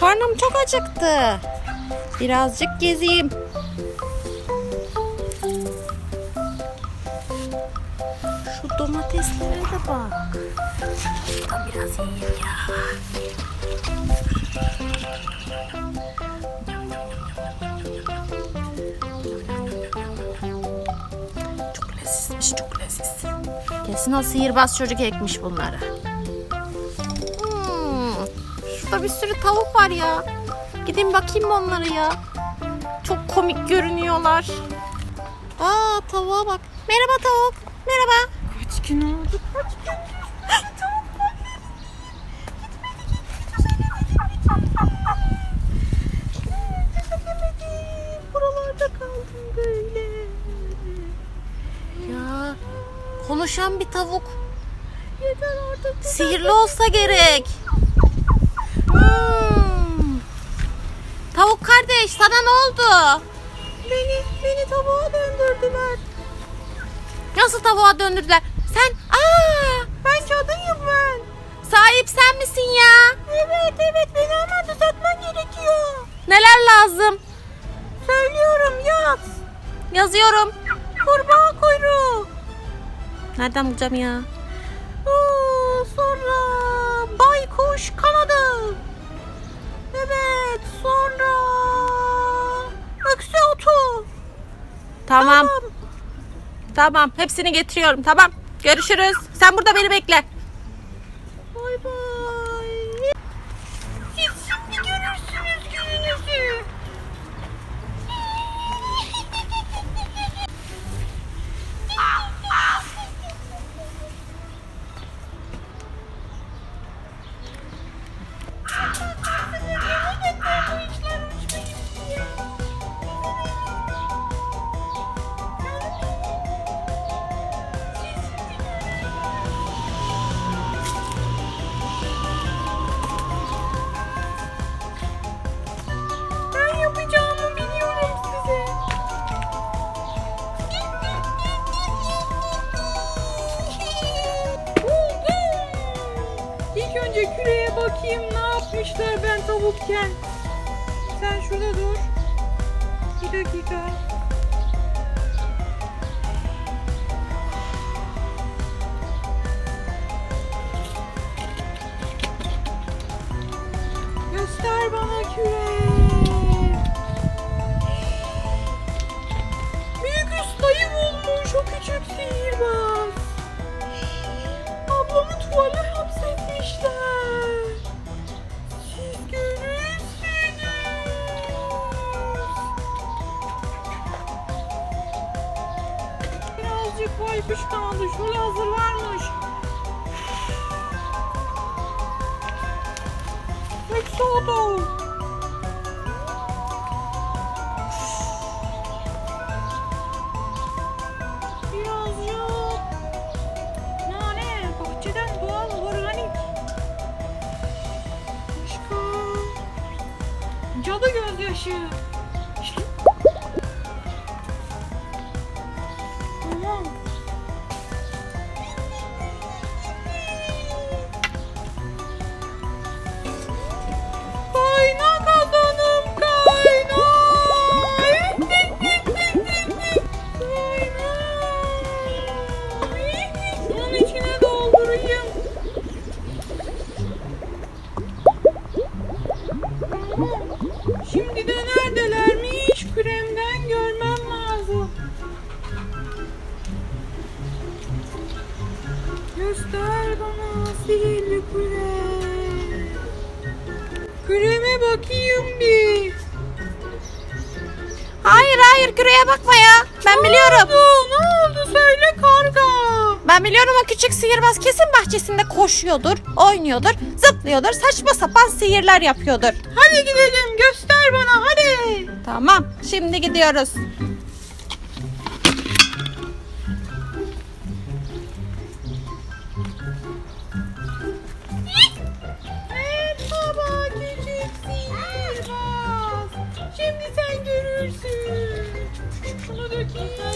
Karnım çok acıktı. Birazcık gezeyim. Şu domateslere de bak. Şuradan biraz yiyeyim ya. Çok lezzetmiş, çok leziz. Kesin o sihirbaz çocuk ekmiş bunları. Şurada bir sürü tavuk var ya. Gidin bakayım mı onlara ya. Çok komik görünüyorlar. Aa tavuğa bak. Merhaba tavuk. Merhaba. Kaç gün oldu? Kaç gün? Buralarda kaldım böyle. Ya konuşan bir tavuk. Yeter artık. Sihirli olsa gerek. Tavuk kardeş sana ne oldu? Beni, beni tabağa döndürdüler. Nasıl tavuğa döndürdüler? Sen aa Ben cadıyım ben. sahip sen misin ya? Evet evet beni hemen düzeltmen gerekiyor. Neler lazım? Söylüyorum yaz. Yazıyorum. Kurbağa kuyruğu. Nereden bulacağım ya? Aa, sonra Tamam. Tamam. Hepsini getiriyorum. Tamam. Görüşürüz. Sen burada beni bekle. İlk önce küreye bakayım ne yapmışlar ben tavukken. Sen şurada dur. Bir dakika. Birazcık baykuş kaldı. Şöyle hazır varmış. Pek soğudu. Birazcık nane, bahçeden doğal organik. Başka cadı gözyaşı. Kreme bakayım bir. Hayır hayır küreye bakma ya. Ben biliyorum. Ne oldu? Ne oldu? Söyle karga. Ben biliyorum o küçük sihirbaz kesin bahçesinde koşuyordur, oynuyordur, zıplıyordur, saçma sapan sihirler yapıyordur. Hadi gidelim göster bana hadi. Tamam, şimdi gidiyoruz. Thank you.